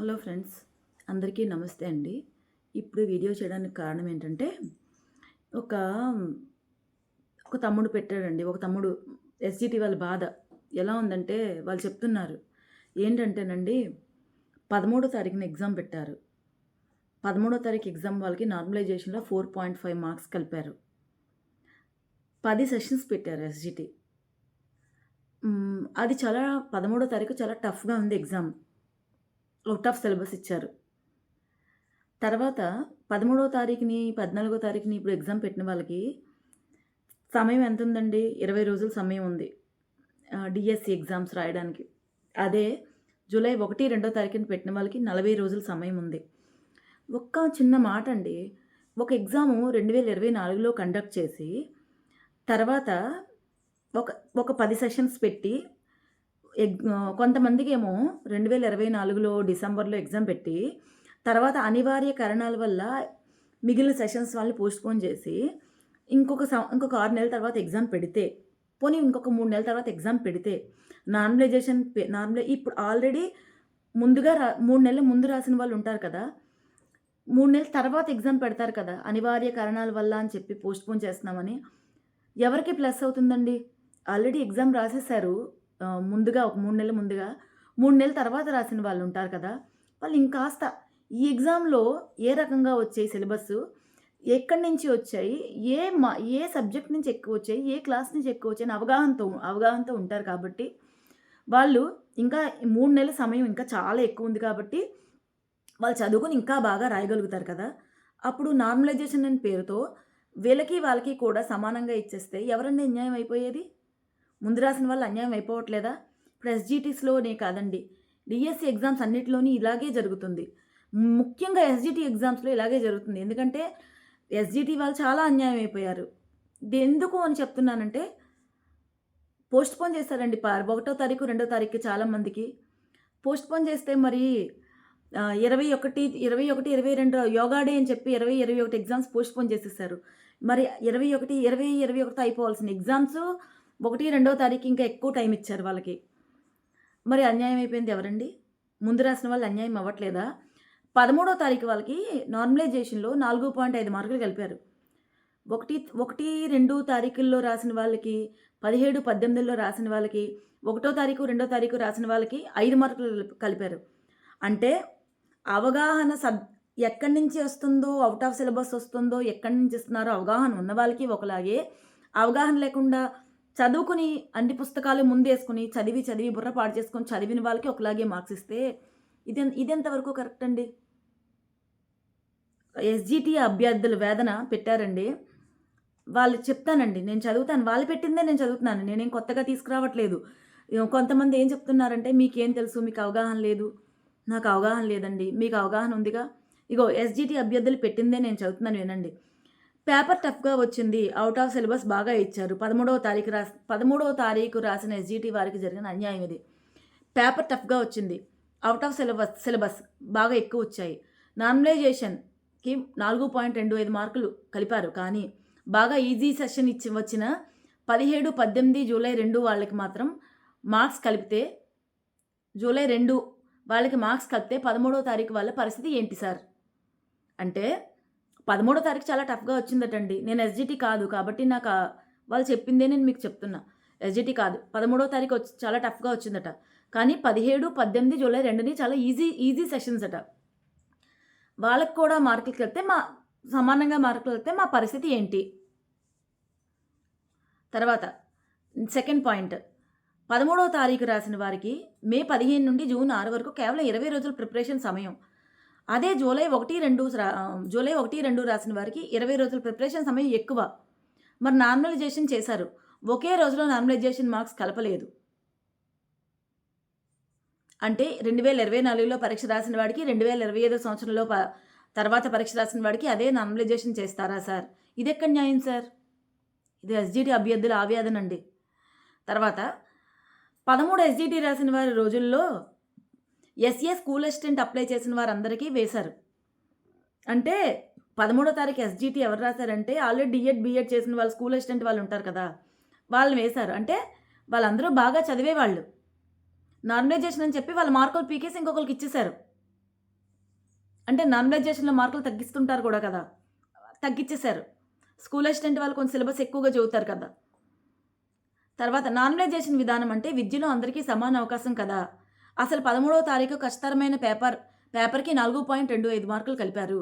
Hello friends అందరికీ నమస్తే అండి. ఇప్పుడు వీడియో చేయడానికి కారణం ఏంటంటే ఒక ఒక తమ్ముడు పెట్టాడండి. ఒక తమ్ముడు ఎస్జిటి వాళ్ళ బాధ ఎలా ఉందంటే వాళ్ళు చెప్తున్నారు. ఏంటంటేనండి పదమూడో తారీఖున ఎగ్జామ్ పెట్టారు. పదమూడో తారీఖు ఎగ్జామ్ వాళ్ళకి నార్మలైజేషన్లో ఫోర్ పాయింట్ ఫైవ్ మార్క్స్ కలిపారు. పది సెషన్స్ పెట్టారు ఎస్జిటి అది చాలా పదమూడో తారీఖు చాలా టఫ్గా ఉంది ఎగ్జామ్. అవుట్ ఆఫ్ సిలబస్ ఇచ్చారు. తర్వాత పదమూడో తారీఖుని పద్నాలుగో తారీఖుని ఇప్పుడు ఎగ్జామ్ పెట్టిన వాళ్ళకి సమయం ఎంత ఉందండి ఇరవై రోజుల సమయం ఉంది. డిఎస్సి ఎగ్జామ్స్ రాయడానికి. అదే జూలై ఒకటి రెండో తారీఖున పెట్టిన వాళ్ళకి నలభై రోజుల సమయం ఉంది. ఒక్క చిన్న మాట అండి. ఒక ఎగ్జాము రెండు వేల ఇరవై నాలుగులో కండక్ట్ చేసి తర్వాత ఒక ఒక పది సెషన్స్ పెట్టి కొంతమందికి ఏమో రెండు వేల ఇరవై నాలుగులో డిసెంబర్లో ఎగ్జామ్ పెట్టి తర్వాత అనివార్య కారణాల వల్ల మిగిలిన సెషన్స్ వాళ్ళని పోస్ట్పోన్ చేసి ఇంకొక ఇంకొక ఆరు నెలల తర్వాత ఎగ్జామ్ పెడితే పోనీ ఇంకొక మూడు నెలల తర్వాత ఎగ్జామ్ పెడితే నార్మలైజేషన్ నార్మలై ఇప్పుడు ఆల్రెడీ ముందుగా రా మూడు నెలల ముందు రాసిన వాళ్ళు ఉంటారు కదా మూడు నెలల తర్వాత ఎగ్జామ్ పెడతారు కదా అనివార్య కారణాల వల్ల అని చెప్పి పోస్ట్పోన్ చేస్తున్నామని ఎవరికి ప్లస్ అవుతుందండి? ఆల్రెడీ ఎగ్జామ్ రాసేసారు ముందుగా ఒక మూడు నెలల ముందుగా మూడు నెలల తర్వాత రాసిన వాళ్ళు ఉంటారు కదా వాళ్ళు ఇంకాస్త ఈ ఎగ్జామ్లో ఏ రకంగా వచ్చాయి సిలబస్ ఎక్కడి నుంచి వచ్చాయి ఏ మా ఏ సబ్జెక్ట్ నుంచి ఎక్కువ వచ్చాయి ఏ క్లాస్ నుంచి ఎక్కువ వచ్చాయి అవగాహనతో అవగాహనతో ఉంటారు కాబట్టి వాళ్ళు ఇంకా మూడు నెలల సమయం ఇంకా చాలా ఎక్కువ ఉంది కాబట్టి వాళ్ళు చదువుకొని ఇంకా బాగా రాయగలుగుతారు కదా. అప్పుడు నార్మలైజేషన్ అనే పేరుతో వీళ్ళకి వాళ్ళకి కూడా సమానంగా ఇచ్చేస్తే ఎవరన్నా అన్యాయం అయిపోయేది? ముందు రాసిన వాళ్ళు అన్యాయం అయిపోవట్లేదా? ఇప్పుడు ఎస్జిటీస్లోనే కాదండి. డిఎస్సి ఎగ్జామ్స్ అన్నిటిలోని ఇలాగే జరుగుతుంది. ముఖ్యంగా ఎస్జిటి ఎగ్జామ్స్లో ఇలాగే జరుగుతుంది. ఎందుకంటే ఎస్జిటి వాళ్ళు చాలా అన్యాయం అయిపోయారు. ఇది ఎందుకు అని చెప్తున్నానంటే పోస్ట్ పోన్ చేస్తారండి ఒకటో తారీఖు రెండో తారీఖు చాలామందికి పోస్ట్ పోన్ చేస్తే మరి ఇరవై ఒకటి ఇరవై ఒకటి ఇరవై రెండు యోగా డే అని చెప్పి ఇరవై ఇరవై ఒకటి ఎగ్జామ్స్ పోస్ట్ పోన్ చేసేసారు. మరి ఇరవై ఒకటి ఇరవై ఇరవై ఒకటి అయిపోవాల్సిన ఎగ్జామ్స్ ఒకటి రెండవ తారీఖు ఇంకా ఎక్కువ టైం ఇచ్చారు వాళ్ళకి. మరి అన్యాయం అయిపోయింది ఎవరండి? ముందు రాసిన వాళ్ళు అన్యాయం అవ్వట్లేదా? పదమూడో తారీఖు వాళ్ళకి నార్మలైజేషన్లో నాలుగు పాయింట్ ఐదు మార్కులు కలిపారు. ఒకటి ఒకటి రెండు తారీఖుల్లో రాసిన వాళ్ళకి పదిహేడు పద్దెనిమిదిలో రాసిన వాళ్ళకి ఒకటో తారీఖు రెండో తారీఖు రాసిన వాళ్ళకి ఐదు మార్కులు కలిపారు. అంటే అవగాహన సబ్ ఎక్కడి నుంచి వస్తుందో అవుట్ ఆఫ్ సిలబస్ వస్తుందో ఎక్కడి నుంచి ఇస్తున్నారో అవగాహన ఉన్న వాళ్ళకి ఒకలాగే అవగాహన లేకుండా చదువుకుని అన్ని పుస్తకాలు ముందేసుకుని చదివి చదివి బుర్ర పాడు చేసుకొని చదివిన వాళ్ళకి ఒకలాగే మార్క్స్ ఇస్తే ఇది ఇదెంతవరకు కరెక్ట్ అండి? ఎస్జిటి అభ్యర్థుల వేదన పెట్టారండి. వాళ్ళు చెప్తానండి నేను చదువుతాను. వాళ్ళు పెట్టిందే నేను చదువుతున్నాను. నేనేం కొత్తగా తీసుకురావట్లేదు. కొంతమంది ఏం చెప్తున్నారంటే మీకేం తెలుసు? మీకు అవగాహన లేదు. నాకు అవగాహన లేదండి. మీకు అవగాహన ఉందిగా? ఇగో ఎస్జిటి అభ్యర్థులు పెట్టిందే నేను చదువుతున్నాను వినండి. పేపర్ టఫ్గా వచ్చింది. అవుట్ ఆఫ్ సిలబస్ బాగా ఇచ్చారు. పదమూడవ తారీఖు రాసి పదమూడవ తారీఖు రాసిన ఎస్జీటీ వారికి జరిగిన అన్యాయం ఇది. పేపర్ టఫ్గా వచ్చింది. అవుట్ ఆఫ్ సిలబస్ సిలబస్ బాగా ఎక్కువ వచ్చాయి. నార్మలైజేషన్కి నాలుగు పాయింట్ రెండు ఐదు మార్కులు కలిపారు. కానీ బాగా ఈజీ సెషన్ ఇచ్చి వచ్చిన పదిహేడు పద్దెనిమిది జూలై రెండు వాళ్ళకి మాత్రం మార్క్స్ కలిపితే జూలై రెండు వాళ్ళకి మార్క్స్ కలిపితే పదమూడవ తారీఖు వాళ్ళ పరిస్థితి ఏంటి సార్? అంటే పదమూడో తారీఖు చాలా టఫ్గా వచ్చిందటండి. నేను ఎస్జిటి కాదు కాబట్టి నాకు వాళ్ళు చెప్పిందే నేను మీకు చెప్తున్నా. ఎస్జిటి కాదు. పదమూడో తారీఖు వచ్చి చాలా టఫ్గా వచ్చిందట. కానీ పదిహేడు పద్దెనిమిది జూలై రెండుని చాలా ఈజీ ఈజీ సెషన్స్ అట. వాళ్ళకి కూడా మార్కులు వెళ్తే మా సమానంగా మార్కులు వెళ్తే మా పరిస్థితి ఏంటి? తర్వాత సెకండ్ పాయింట్. పదమూడవ తారీఖు రాసిన వారికి మే పదిహేను నుండి జూన్ ఆరు వరకు కేవలం ఇరవై రోజుల ప్రిపరేషన్ సమయం. అదే జూలై ఒకటి రెండు జూలై ఒకటి రెండు రాసిన వారికి ఇరవై రోజుల ప్రిపరేషన్ సమయం ఎక్కువ. మరి నార్మలైజేషన్ చేశారు. ఒకే రోజులో నార్మలైజేషన్ మార్క్స్ కలపలేదు. అంటే రెండు వేల ఇరవై నాలుగులో పరీక్ష రాసిన వాడికి రెండు వేల ఇరవై ఐదో సంవత్సరంలో తర్వాత పరీక్ష రాసిన వాడికి అదే నార్మలైజేషన్ చేస్తారా సార్? ఇది ఎక్కడ న్యాయం సార్? ఇది ఎస్జిటి అభ్యర్థుల ఆవేదనండి తర్వాత పదమూడు ఎస్జిటి రాసిన వారి రోజుల్లో ఎస్ఏ స్కూల్ అసిస్టెంట్ అప్లై చేసిన వారందరికీ వేశారు. అంటే పదమూడో తారీఖు ఎస్జిటి ఎవరు రాశారంటే ఆల్రెడీ డిఎడ్ బిఎడ్ చేసిన వాళ్ళు స్కూల్ అసిస్టెంట్ వాళ్ళు ఉంటారు కదా వాళ్ళని వేశారు. అంటే వాళ్ళందరూ బాగా చదివేవాళ్ళు నార్మలైజేషన్ అని చెప్పి వాళ్ళ మార్కులు పీకేసి ఇంకొకరికి ఇచ్చేశారు. అంటే నార్మలైజేషన్లో మార్కులు తగ్గిస్తుంటారు కూడా కదా తగ్గించేశారు స్కూల్ అసిస్టెంట్ వాళ్ళు కొంచెం సిలబస్ ఎక్కువగా చదువుతారు కదా. తర్వాత నార్మలైజేషన్ విధానం అంటే విద్యలో అందరికీ సమాన అవకాశం కదా. అసలు పదమూడవ తారీఖు కష్టతరమైన పేపర్ పేపర్కి నాలుగు పాయింట్ రెండు ఐదు మార్కులు కలిపారు.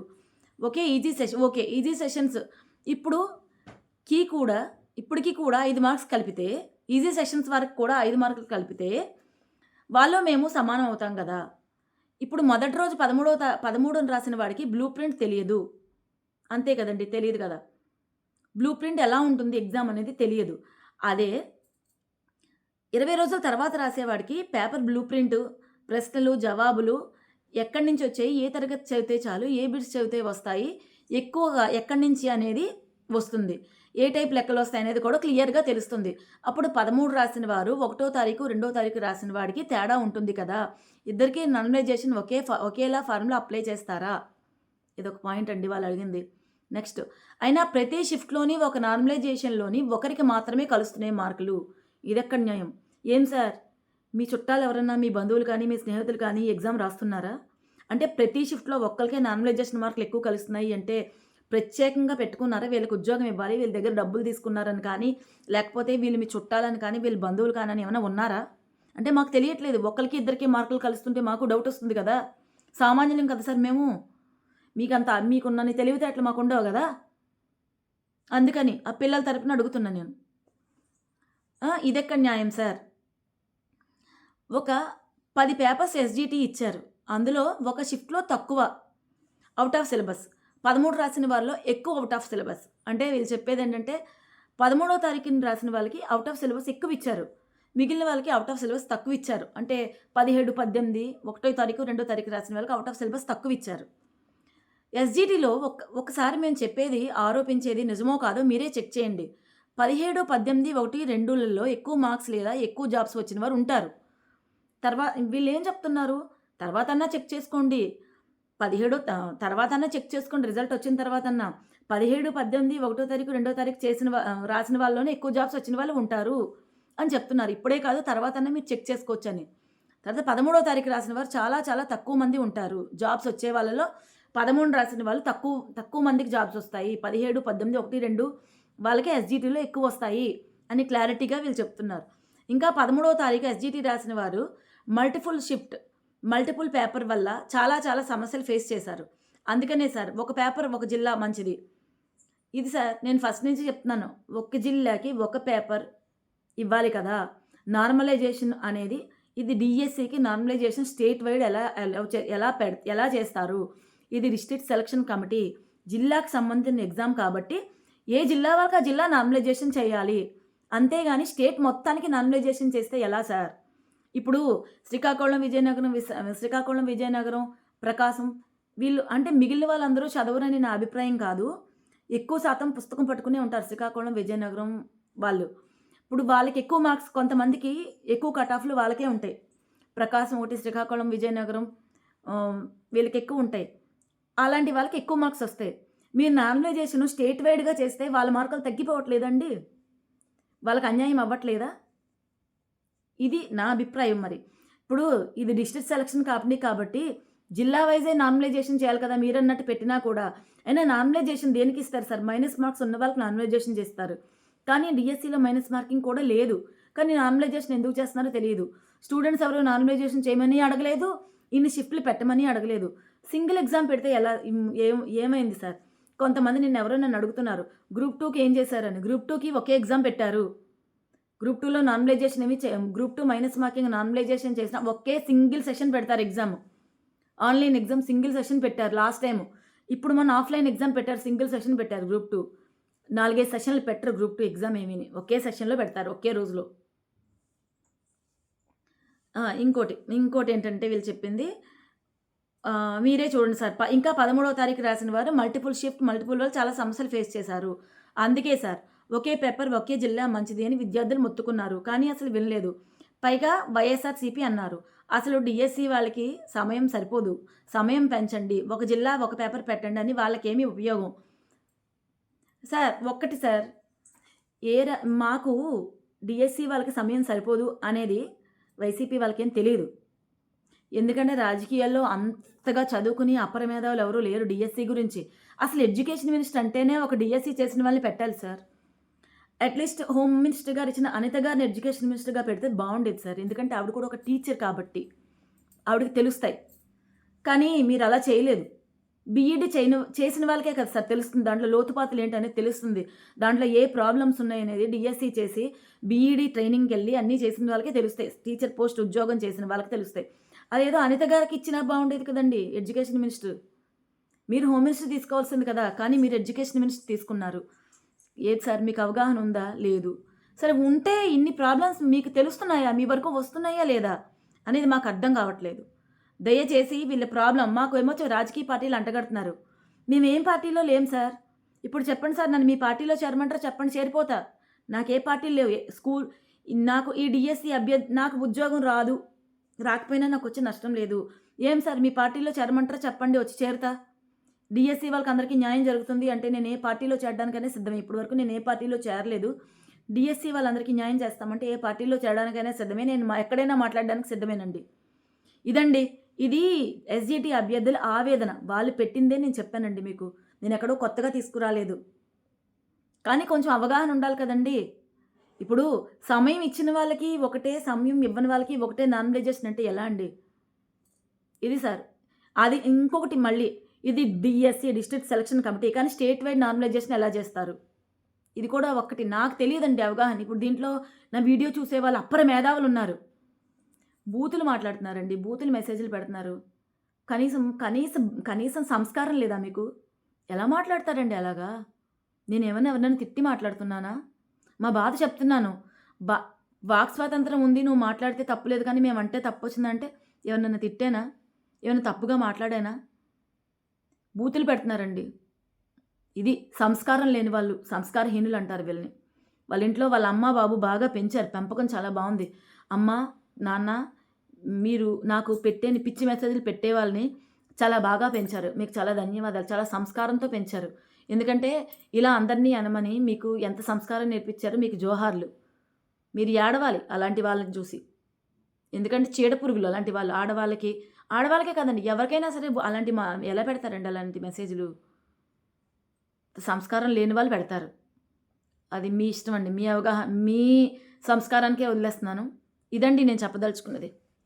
Okay easy session okay easy sessions. ఇప్పుడు కీ కూడా ఇప్పటికీ కూడా ఐదు మార్క్స్ కలిపితే ఈజీ సెషన్స్ వరకు కూడా ఐదు మార్కులు కలిపితే వాళ్ళు మేము సమానం అవుతాం కదా. ఇప్పుడు మొదటి రోజు పదమూడవ తా పదమూడుని రాసిన వాడికి బ్లూ ప్రింట్ తెలియదు. అంతే కదండి తెలియదు కదా. బ్లూ ప్రింట్ ఎలా ఉంటుంది ఎగ్జామ్ అనేది తెలియదు. అదే ఇరవై రోజుల తర్వాత రాసేవాడికి పేపర్ బ్లూ ప్రింట్ ప్రశ్నలు జవాబులు ఎక్కడి నుంచి వచ్చాయి ఏ తరగతి చదివితే చాలు ఏ బిట్స్ చదివితే వస్తాయి ఎక్కువగా ఎక్కడి నుంచి అనేది వస్తుంది ఏ టైప్ లెక్కలు వస్తాయి అనేది కూడా క్లియర్గా తెలుస్తుంది. అప్పుడు పదమూడు రాసిన వారు ఒకటో తారీఖు రెండో తారీఖు రాసిన వాడికి తేడా ఉంటుంది కదా. ఇద్దరికి నార్మలైజేషన్ ఒకే ఫా ఒకేలా ఫార్ములా అప్లై చేస్తారా? ఇది ఒక పాయింట్ అండి వాళ్ళు అడిగింది. నెక్స్ట్ అయినా ప్రతి షిఫ్ట్లోని ఒక నార్మలైజేషన్లోని ఒకరికి మాత్రమే కలుస్తున్నాయి మార్కులు. ఇదెక్కడ న్యాయం? ఏం సార్? మీ చుట్టాలు ఎవరన్నా మీ బంధువులు కానీ మీ స్నేహితులు కానీ ఎగ్జామ్ రాస్తున్నారా? అంటే ప్రతి షిఫ్ట్లో ఒక్కరికే నార్మలైజేషన్ మార్కులు ఎక్కువ కలుస్తున్నాయి అంటే ప్రత్యేకంగా పెట్టుకున్నారా? వీళ్ళకి ఉద్యోగం ఇవ్వాలి వీళ్ళ దగ్గర డబ్బులు తీసుకున్నారని కానీ లేకపోతే వీళ్ళు మీ చుట్టాలని కానీ వీళ్ళ బంధువులు కానీ ఏమైనా ఉన్నారా? అంటే మాకు తెలియట్లేదు. ఒకరికి ఇద్దరికి మార్కులు కలుస్తుంటే మాకు డౌట్ వస్తుంది కదా. సామాన్యులం కదా సార్ మేము. మీకంత మీకున్నని తెలివితేటలు మాకు ఉండవు కదా. అందుకని ఆ పిల్లల తరపున అడుగుతున్నా నేను. ఇదెక్కడ న్యాయం సార్? ఒక పది పేపర్స్ ఎస్జిటి ఇచ్చారు. అందులో ఒక షిఫ్ట్లో తక్కువ అవుట్ ఆఫ్ సిలబస్. పదమూడు రాసిన వాళ్ళలో ఎక్కువ అవుట్ ఆఫ్ సిలబస్. అంటే వీళ్ళు చెప్పేది ఏంటంటే పదమూడో తారీఖున రాసిన వాళ్ళకి అవుట్ ఆఫ్ సిలబస్ ఎక్కువ ఇచ్చారు. మిగిలిన వాళ్ళకి అవుట్ ఆఫ్ సిలబస్ తక్కువ ఇచ్చారు. అంటే పదిహేడు పద్దెనిమిది ఒకటో తారీఖు రెండో తారీఖు రాసిన వాళ్ళకి అవుట్ ఆఫ్ సిలబస్ తక్కువ ఇచ్చారు. ఎస్జిటిలో ఒక ఒకసారి మేము చెప్పేది ఆరోపించేది నిజమో కాదో మీరే చెక్ చేయండి. పదిహేడు పద్దెనిమిది ఒకటి రెండులలో ఎక్కువ మార్క్స్ లేదా ఎక్కువ జాబ్స్ వచ్చిన వారు ఉంటారు. తర్వాత వీళ్ళు ఏం చెప్తున్నారు? తర్వాత అన్నా చెక్ చేసుకోండి. పదిహేడు తర్వాత అన్నా చెక్ చేసుకోండి. రిజల్ట్ వచ్చిన తర్వాత అన్నా పదిహేడు పద్దెనిమిది ఒకటో తారీఖు రెండో తారీఖు చేసిన రాసిన వాళ్ళలోనే ఎక్కువ జాబ్స్ వచ్చిన వాళ్ళు ఉంటారు అని చెప్తున్నారు. ఇప్పుడే కాదు తర్వాత మీరు చెక్ చేసుకోవచ్చు అని తర్వాత పదమూడో తారీఖు రాసిన వారు చాలా చాలా తక్కువ మంది ఉంటారు. జాబ్స్ వచ్చే వాళ్ళలో పదమూడు రాసిన వాళ్ళు తక్కువ తక్కువ మందికి జాబ్స్ వస్తాయి. పదిహేడు పద్దెనిమిది ఒకటి రెండు వాళ్ళకి ఎస్జిటిలో ఎక్కువ వస్తాయి అని క్లారిటీగా వీళ్ళు చెప్తున్నారు. ఇంకా పదమూడవ తారీఖు ఎస్జిటి రాసిన వారు మల్టిపుల్ షిఫ్ట్ మల్టిపుల్ పేపర్ వల్ల చాలా చాలా సమస్యలు ఫేస్ చేశారు. అందుకనే సార్ ఒక పేపర్ ఒక జిల్లా మంచిది. ఇది సార్ నేను ఫస్ట్ నుంచి చెప్తున్నాను. ఒక జిల్లాకి ఒక పేపర్ ఇవ్వాలి కదా. నార్మలైజేషన్ అనేది ఇది డిఎస్సికి నార్మలైజేషన్ స్టేట్ వైడ్ ఎలా చే- ఎలా పెడ ఎలా చేస్తారు? ఇది డిస్ట్రిక్ట్ సెలక్షన్ కమిటీ జిల్లాకు సంబంధించిన ఎగ్జామ్ కాబట్టి ఏ జిల్లా వాళ్ళకి ఆ జిల్లా నార్మలైజేషన్ చేయాలి? అంతేగాని స్టేట్ మొత్తానికి నార్మలైజేషన్ చేస్తే ఎలా సార్? ఇప్పుడు శ్రీకాకుళం విజయనగరం శ్రీకాకుళం విజయనగరం ప్రకాశం వీళ్ళు అంటే మిగిలిన వాళ్ళందరూ చదవరని నా అభిప్రాయం కాదు. ఎక్కువ శాతం పుస్తకం పట్టుకునే ఉంటారు శ్రీకాకుళం విజయనగరం వాళ్ళు. ఇప్పుడు వాళ్ళకి ఎక్కువ మార్క్స్ కొంతమందికి ఎక్కువ కట్ ఆఫ్లు వాళ్ళకే ఉంటాయి. ప్రకాశం ఒకటి శ్రీకాకుళం విజయనగరం వీళ్ళకి ఎక్కువ ఉంటాయి. అలాంటి వాళ్ళకి ఎక్కువ మార్క్స్ వస్తాయి. మీరు నార్మలైజేషన్ స్టేట్ వైడ్గా చేస్తే వాళ్ళ మార్కులు తగ్గిపోవట్లేదండి. వాళ్ళకి అన్యాయం అవ్వట్లేదా? ఇది నా అభిప్రాయం మరి. ఇప్పుడు ఇది డిస్ట్రిక్ట్ సెలక్షన్ కంపెనీ కాబట్టి జిల్లా వైజే నార్మలైజేషన్ చేయాలి కదా మీరు అన్నట్టు పెట్టినా కూడా. అయినా నార్మలైజేషన్ దేనికి ఇస్తారు సార్? మైనస్ మార్క్స్ ఉన్న వాళ్ళకి నార్మలైజేషన్ చేస్తారు. కానీ డిఎస్సిలో మైనస్ మార్కింగ్ కూడా లేదు. కానీ నార్మలైజేషన్ ఎందుకు చేస్తున్నారో తెలియదు. స్టూడెంట్స్ ఎవరు నార్మలైజేషన్ చేయమని అడగలేదు. ఇన్ని షిఫ్ట్లు పెట్టమని అడగలేదు. సింగిల్ ఎగ్జామ్ పెడితే ఎలా? ఏం ఏమైంది సార్? కొంతమంది నిన్న ఎవరో నన్ను అడుగుతున్నారు గ్రూప్ టూకి ఏం చేశారని? గ్రూప్ టూకి ఒకే ఎగ్జామ్ పెట్టారు. గ్రూప్ టూలో నార్మలైజేషన్ ఏమి group two minus marking normalization చేసిన ఒకే సింగిల్ సెషన్ పెడతారు exam. Online exam single session పెట్టారు లాస్ట్ టైం ఇప్పుడు మన ఆఫ్లైన్ ఎగ్జామ్ పెట్టారు సింగిల్ సెషన్ పెట్టారు గ్రూప్ టూ. నాలుగైదు సెషన్లు పెట్టరు గ్రూప్ టూ ఎగ్జామ్ ఏమీ ఒకే సెషన్లో పెడతారు ఒకే రోజులో. ఇంకోటి ఇంకోటి ఏంటంటే వీళ్ళు చెప్పింది మీరే చూడండి సార్. ఇంకా పదమూడవ తారీఖు రాసిన వారు మల్టిపుల్ షిఫ్ట్ మల్టిపుల్ వాళ్ళు చాలా సమస్యలు ఫేస్ చేశారు. అందుకే సార్ ఒకే పేపర్ ఒకే జిల్లా మంచిది అని విద్యార్థులు మొత్తుకున్నారు. కానీ అసలు వినలేదు. పైగా వైఎస్ఆర్సీపీ అన్నారు. అసలు డిఎస్సి వాళ్ళకి సమయం సరిపోదు. సమయం పెంచండి. ఒక జిల్లా ఒక పేపర్ పెట్టండి అని వాళ్ళకేమీ ఉపయోగం. సార్ ఒక్కటి సార్. ఏ ర- మాకు డిఎస్సి వాళ్ళకి సమయం సరిపోదు అనేది వైసీపీ వాళ్ళకేం తెలియదు ఎందుకంటే రాజకీయాల్లో అంతగా చదువుకుని అపర మేధావులు ఎవరూ లేరు డిఎస్సి గురించి. అసలు ఎడ్యుకేషన్ మినిస్టర్ అంటేనే ఒక డిఎస్సి చేసిన వాళ్ళని పెట్టాలి సార్. అట్లీస్ట్ హోమ్ మినిస్టర్ గారు ఇచ్చిన అనిత గారిని ఎడ్యుకేషన్ మినిస్టర్గా పెడితే బాగుండేది సార్. ఎందుకంటే ఆవిడ కూడా ఒక టీచర్ కాబట్టి ఆవిడకి తెలుస్తాయి. కానీ మీరు అలా చేయలేదు. బీఈడి చేయని చేసిన వాళ్ళకే కదా సార్ తెలుస్తుంది. దాంట్లో లోతుపాతులు ఏంటనేది తెలుస్తుంది. దాంట్లో ఏ ప్రాబ్లమ్స్ ఉన్నాయనేది డిఎస్సి చేసి బీఈడి ట్రైనింగ్కి వెళ్ళి అన్నీ చేసిన వాళ్ళకే తెలుస్తాయి. టీచర్ పోస్ట్ ఉద్యోగం చేసిన వాళ్ళకి తెలుస్తాయి. అదేదో అనిత గారికి ఇచ్చినా బాగుండేది కదండి ఎడ్యుకేషన్ మినిస్టర్. మీరు హోమ్ మినిస్టర్ తీసుకోవాల్సింది కదా కానీ మీరు ఎడ్యుకేషన్ మినిస్టర్ తీసుకున్నారు. ఏది సార్ మీకు అవగాహన ఉందా? లేదు. సరే ఉంటే ఇన్ని ప్రాబ్లమ్స్ మీకు తెలుస్తున్నాయా? మీ వరకు వస్తున్నాయా లేదా? అనేది మాకు అర్థం కావట్లేదు. దయచేసి వీళ్ళ ప్రాబ్లం మాకు ఏమో రాజకీయ పార్టీలు అంటగడుతున్నారు. మేము ఏం పార్టీలో లేం సార్. ఇప్పుడు చెప్పండి సార్ నన్ను మీ పార్టీలో చేరమంటారా? చెప్పండి చేరిపోతా. నాకు ఏ పార్టీలు లేవు. స్కూల్ నాకు ఈ డిఎస్సి అభ్యర్థి నాకు ఉద్యోగం రాదు. రాకపోయినా నాకు వచ్చే నష్టం లేదు. ఏం సార్ మీ పార్టీలో చేరమంటారా చెప్పండి వచ్చి చేరుతా. డిఎస్సి వాళ్ళకి అందరికీ న్యాయం జరుగుతుంది అంటే నేను ఏ పార్టీలో చేరడానికైనా సిద్ధం ఇప్పటి వరకు నేను ఏ పార్టీలో చేరలేదు. డిఎస్సి వాళ్ళందరికీ న్యాయం చేస్తామంటే ఏ పార్టీలో చేరడానికైనా సిద్ధమే. నేను ఎక్కడైనా మాట్లాడడానికి సిద్ధమేనండి. ఇదండి ఇది ఎస్జిటి అభ్యర్థుల ఆవేదన. వాళ్ళు పెట్టిందే నేను చెప్పానండి మీకు. నేను ఎక్కడో కొత్తగా తీసుకురాలేదు. కానీ కొంచెం అవగాహన ఉండాలి కదండి. ఇప్పుడు సమయం ఇచ్చిన వాళ్ళకి ఒకటే సమయం ఇవ్వని వాళ్ళకి ఒకటే నామినేషన్ అంటే ఎలా అండి? ఇది సార్ అది ఇంకొకటి మళ్ళీ ఇది డిఎస్సి డిస్ట్రిక్ట్ సెలక్షన్ కమిటీ కానీ స్టేట్ వైడ్ నార్మలైజేషన్ ఎలా చేస్తారు? ఇది కూడా ఒక్కటి నాకు తెలియదండి అవగాహన. ఇప్పుడు దీంట్లో నా వీడియో చూసే వాళ్ళు అప్పర మేధావులు ఉన్నారు. బూతులు మాట్లాడుతున్నారండి బూతులు మెసేజ్లు పెడుతున్నారు. కనీసం కనీసం కనీసం సంస్కారం లేదా మీకు? ఎలా మాట్లాడతారండి అలాగా? నేను ఏమైనా ఎవరినైనా తిట్టి మాట్లాడుతున్నానా? మా బాధ చెప్తున్నాను. బా వాక్ స్వాతంత్రం ఉంది నువ్వు మాట్లాడితే తప్పులేదు కానీ మేమంటే తప్పు వచ్చిందంటే ఎవరినన్నా తిట్టేనా? ఏమైనా తప్పుగా మాట్లాడానా? బూతులు పెడుతున్నారండి. ఇది సంస్కారం లేని వాళ్ళు సంస్కారహీనులు అంటారు వీళ్ళని. వాళ్ళ ఇంట్లో వాళ్ళ అమ్మ బాబు బాగా పెంచారు పెంపకం చాలా బాగుంది. అమ్మ నాన్న మీరు నాకు పెట్టేని పిచ్చి మెసేజ్లు పెట్టే వాళ్ళని చాలా బాగా పెంచారు. మీకు చాలా ధన్యవాదాలు. చాలా సంస్కారంతో పెంచారు. ఎందుకంటే ఇలా అందరినీ అనమని మీకు ఎంత సంస్కారం నేర్పించారో మీకు జోహార్లు. మీరు ఏడవాలి అలాంటి వాళ్ళని చూసి. ఎందుకంటే చీడ పురుగులు అలాంటి వాళ్ళు ఆడవాళ్ళకి ఆడవాళ్ళకే కదండి ఎవరికైనా సరే అలాంటి మా ఎలా పెడతారండి అలాంటి మెసేజ్లు? సంస్కారం లేని వాళ్ళు పెడతారు. అది మీ ఇష్టం అండి. మీ అవగాహన మీ సంస్కారానికే వదిలేస్తున్నాను. ఇదండి నేను చెప్పదలుచుకున్నది.